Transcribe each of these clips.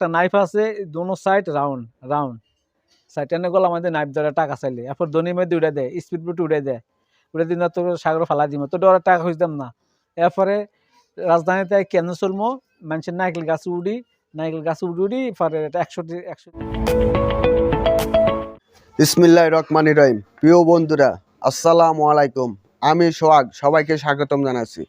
একটা নাইফ আছে, দোনো সাইড রাউন্ড রাউন্ড সাইড এনে গলা আমাদের নাইফ ধরে টাকা চাইলে। এরপর দনি মধ্যে উড়ে দেয় স্পিড বুট উড়ে দেয়। উড়ে দিন তোর সাগর ফালা দিব। তো ডরে টাকা খুঁজতাম না। এরপরে রাজধানীতে কেন চলমো? মানুষের নাইকেল গাছ উড়ি নাইকেল গাছ উড়ি উড়ি, পরে এটা একশো একশো ইসমিল্লাহ রহমানি রহিম। প্রিয় বন্ধুরা, আসসালামু আলাইকুম। আমি সোহাগ, সবাইকে স্বাগতম জানাচ্ছি।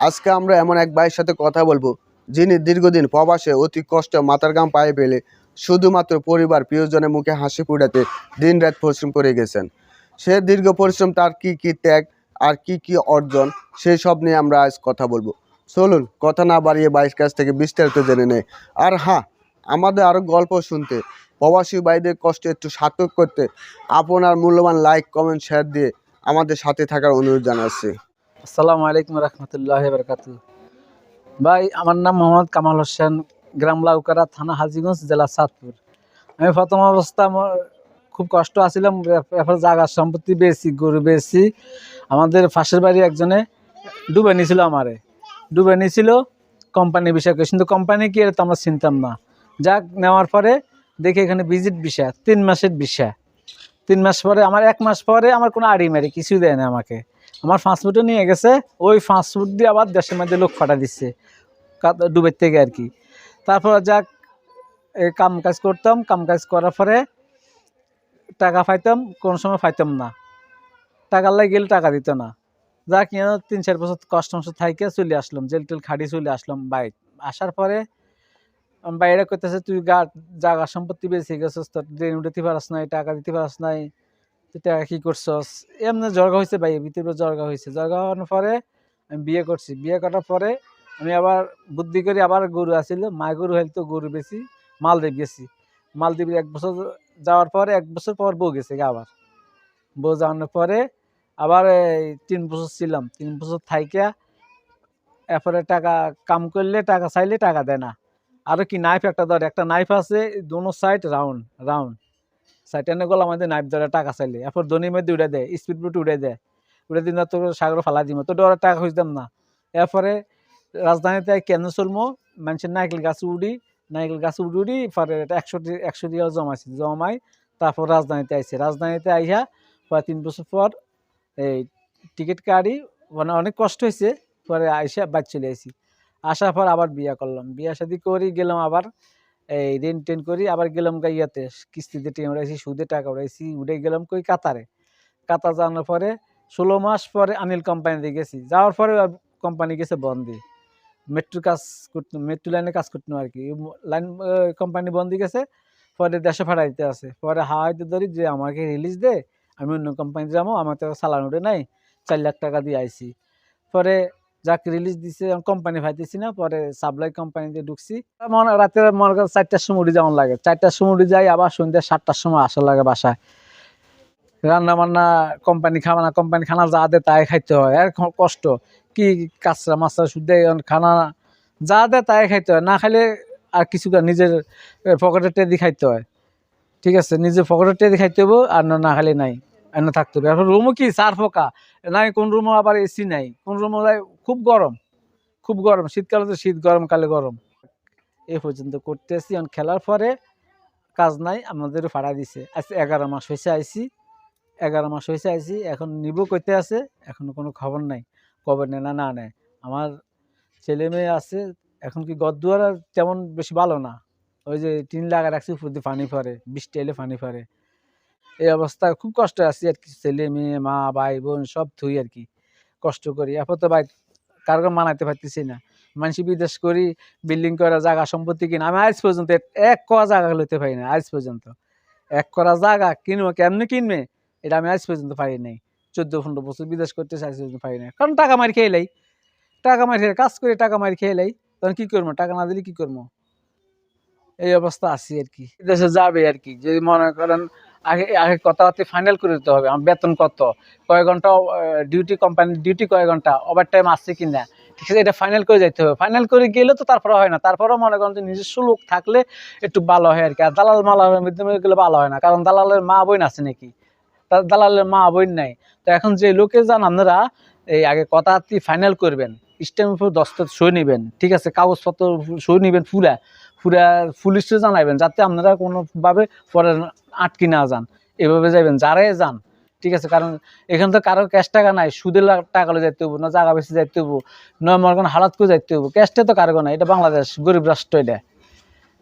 আজকে আমরা এমন এক ভাইয়ের সাথে কথা বলব যিনি দীর্ঘদিন প্রবাসে অতি কষ্ট মাথার গাম পায়ে পেলে শুধুমাত্র পরিবার প্রিয়জনের মুখে হাসি ফুটাতে দিন রাত পরিশ্রম করে গেছেন। সে দীর্ঘ পরিশ্রম তার কি কি ত্যাগ আর কি কি অর্জন, সেই সব নিয়ে আমরা আজ কথা বলব। চলুন, কথা না বাড়িয়ে বাইশ কাছ থেকে বিস্তারিত জেনে নেই। আর হ্যাঁ আমাদের আরও গল্প শুনতে, প্রবাসী ভাইদের কষ্ট একটু সার্থক করতে আপনার মূল্যবান লাইক কমেন্ট শেয়ার দিয়ে আমাদের সাথে থাকার অনুরোধ জানাচ্ছি। আসসালামু আলাইকুম রহমতুল্লাহ বরকাতু ভাই, আমার নাম মোহাম্মদ কামাল হোসেন, গ্রাম লাউকারা, থানা হাজিগঞ্জ, জেলা সাতপুর আমি প্রথম অবস্থা খুব কষ্ট আসছিলাম এরপর জায়গা সম্পত্তি বেশি গরু বেশি আমাদের পাশের বাড়ি একজনে ডুবে নিয়েছিল আমারে। ডুবে নিয়েছিল কোম্পানি বিষয় কিন্তু কোম্পানি কি, এটা তো আমরা চিনতাম না। যাক, নেওয়ার পরে দেখি এখানে ভিজিট বিষয়, তিন মাসের বিষয়। তিন মাস পরে, আমার এক মাস পরে আমার কোনো আড়ি মারি কিছু দেয় না আমাকে। আমার ফাস্টফুডও নিয়ে গেছে, ওই ফাস্টফুড দিয়ে আবার দেশের মধ্যে লোক ফাটা দিচ্ছে ডুবের থেকে আর কি। তারপর যাক এই কাম কাজ করতাম, কাম কাজ করার পরে টাকা পাইতাম, কোনো সময় পাইতাম না। টাকার লাগে গেলে টাকা দিত না। যাক কিনা তিন চার বছর কষ্ট থাইকে চলে আসলাম, জেল টেল খাড়ি চলে আসলাম বাইক আসার পরে বাইরে করতেছে তুই গা জাগা সম্পত্তি বেশি গেছিস, তোর ড্রেন উঠাতে পারস নাই, টাকা দিতে পারস নাই। তুই টাকা কি করছস? এমনি জর্গা হয়েছে ভাই, ভিতরে জর্গা হয়েছে জর্গা হওয়ার পরে আমি বিয়ে করছি। বিয়ে করার পরে আমি আবার বুদ্ধি করে আবার গরু আসিল মা গরু হইল তো গরু বেশি মালদ্বীপ গেছি। মালদ্বীপ এক বছর যাওয়ার পরে এক বছর পর বউ গেছে আবার। বউ যাওয়ার পরে আবার তিন বছর ছিলাম। তিন বছর থাইকা এরপরে টাকা কাম করলে টাকা চাইলে টাকা দেয় না। আরও কি নাইফ একটা ধরে, একটা নাইফ আছে, দোনো সাইড রাউন্ড রাউন্ড সাইড এনে গলা আমাদের নাইফ ধরে টাকা চাইলে। এরপর দনির মধ্যে উড়ে দেয় স্পিড বুট উড়ে দেয়। উড়ে দিন তোর সাগর ফালা দিব তো ডরে টাকা খুঁজতাম না। এরপরে রাজধানীতে কেন চলমো? মানুষের নাইকেল গাছ উড়ি নাইকেল গাছ উড়ি উড়ি পরে একশো একশো দিয়ে জমাইছি। জমাই তারপর রাজধানীতে আইছি। রাজধানীতে আইসা প্রায় তিন বছর পর এই টিকিট কাটি মানে অনেক কষ্ট হয়েছে পরে আইসা বাদ চলে আইসি আসার পর আবার বিয়া করলাম। বিয়া শাদি করি গেলাম আবার এই রেন টেন করি, আবার গেলাম গা ইয়াতে কিস্তিতে টেন উড়াইছি, সুদে টাকা উড়াইছি, উড়ে গেলাম কই কাতারে। কাতার যাওয়ার পরে ষোলো মাস পরে আনিল কোম্পানিতে গেছি। যাওয়ার পরে কোম্পানি গেছে বন্দি। মেট্রো কাজ করতে, মেট্রো লাইনে কাজ করতে আর কি লাইন কোম্পানি বন্দি গেছে, পরে দেশে ফাটাইতে আছে। পরে হাওয়াইতে ধরি যে আমাকে রিলিজ দে, আমি অন্য কোম্পানিতে যাব, আমার তো চালান উঠে নাই, চার লাখ টাকা দিয়ে আইছি। পরে যাকে রিলিজ দিছে কোম্পানি পাইতেছি না, পরে সাপ্লাই কোম্পানিতে ঢুকছি। মনে, রাতে মনে করেন চারটার সময় উঠে যেমন লাগে। চারটার সময় উঠে যাই, আবার সন্ধ্যা সাতটার সময় আসা লাগে বাসায়। রান্না বান্না কোম্পানি খাওয়া না কোম্পানি খানা যা দে তাই খাইতে হয়। আর কষ্ট। কি কাঁচরা মাছরা শুদ্ধ খানা যা দে তাই খাইতে হয়। না খাইলে আর কিছু নিজের পকেটের টেদি খাইতে হয়। ঠিক আছে, নিজের পকেটের টেদি খাইতে হব আর না খাইলে নাই। আর না থাকতে হবে। এখন রুমও কি? সার ফোকা। নাই, কোন রুমও আবার এসি নাই। কোন রুমও খুব গরম। খুব গরম। শীতকালে তো শীত গরমকালে গরম। এ পর্যন্ত করতেছি। এখন খেলার পরে কাজ নাই, আমাদের ফাড়া দিছে। আজ এগারো মাস হয়েছে আইসি। এগারো মাস হয়েছে আইসি। এখন নিব করতে আছে। এখনও কোনো খবর নাই। কবে নেয় না না নেয়। আমার ছেলে মেয়ে আছে। এখন কি গদ্দুয়ার আর তেমন বেশি ভালো না। ওই যে টিন লাগা রাখছি দিয়ে পানি পড়ে। বৃষ্টি এলে পানি পড়ে। এই অবস্থা। খুব কষ্ট আছি আর কি। ছেলে, মেয়ে, মা, ভাই, বোন, সব থুই আর কি। কষ্ট করি। এরপর তো ভাই, কারও মানাইতে পারতেছি না। মানুষ বিদেশ করি বিল্ডিং করা, জায়গা, সম্পত্তি কিনা। আমি আজ পর্যন্ত এক- করা জায়গা লইতে পারি না, আজ পর্যন্ত। এক করা জায়গা কিনবো, কেমনি কিনবে? এটা আমি আজ পর্যন্ত পারি নাই। চোদ্দ, পনেরো বছর বিদেশ করতে আজ পর্যন্ত পারি না কারণ টাকা মারি খেয়ে লাই। টাকা মারি কাজ করে টাকা মারি খেয়ে লাই। তখন কি করব? টাকা না দিলে কি করব? এই অবস্থা আছি আর কি। দেশে যাবে আর কি। যদি মনে করেন আগে আগে কথাবার্তা ফাইনাল করে দিতে হবে। আমার বেতন কত? কয় ঘণ্টা ডিউটি কোম্পানির ডিউটি কয় ঘণ্টা? ওভার টাইম আসছে কি না ঠিক আছে, এটা ফাইনাল করে যাইতে হবে। ফাইনাল করে গেলে তো তারপরে হয় না। তারপরেও মনে করেন যে নিজস্ব লোক থাকলে একটু ভালো হয় আর কি। আর দালাল মালালের মাধ্যমে গেলে ভালো হয় না। কারণ দালালের মা বোন আছে নাকি? দালালের মা বোন নাই। তো এখন যে লোকে যান আপনারা, এই আগে কথাবার্তি ফাইনাল করবেন। উপর দস্তখত সই নেবেন। ঠিক আছে, কাগজপত্র সই নেবেন পুরা। পুরা পুলিশে জানাইবেন, যাতে আপনারা কোনোভাবে পরে আটকে না যান। এভাবে যাইবেন, যারাই যান, ঠিক আছে? কারণ এখানে তো কারও ক্যাশ টাকা নাই, সুদের টাকা যাইতে হব না জায়গা বেশি যাইতে হব নয় আমার কোনো হালাত করে যাইতে হব ক্যাশটা তো কারও নাই, এটা বাংলাদেশ, গরিব রাষ্ট্র এটা।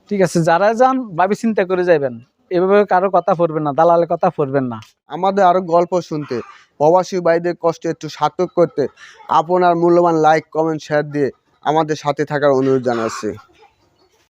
ঠিক আছে? যারা যান, ভাবি চিন্তা করে যাইবেন। এভাবে কারও কথা পড়বেন না, দালালের কথা পড়বেন না। আমাদের আরও গল্প শুনতে, প্রবাসী ভাইদের কষ্ট একটু সার্থক করতে, আপনার মূল্যবান লাইক কমেন্ট শেয়ার দিয়ে আমাদের সাথে থাকার অনুরোধ জানাচ্ছি।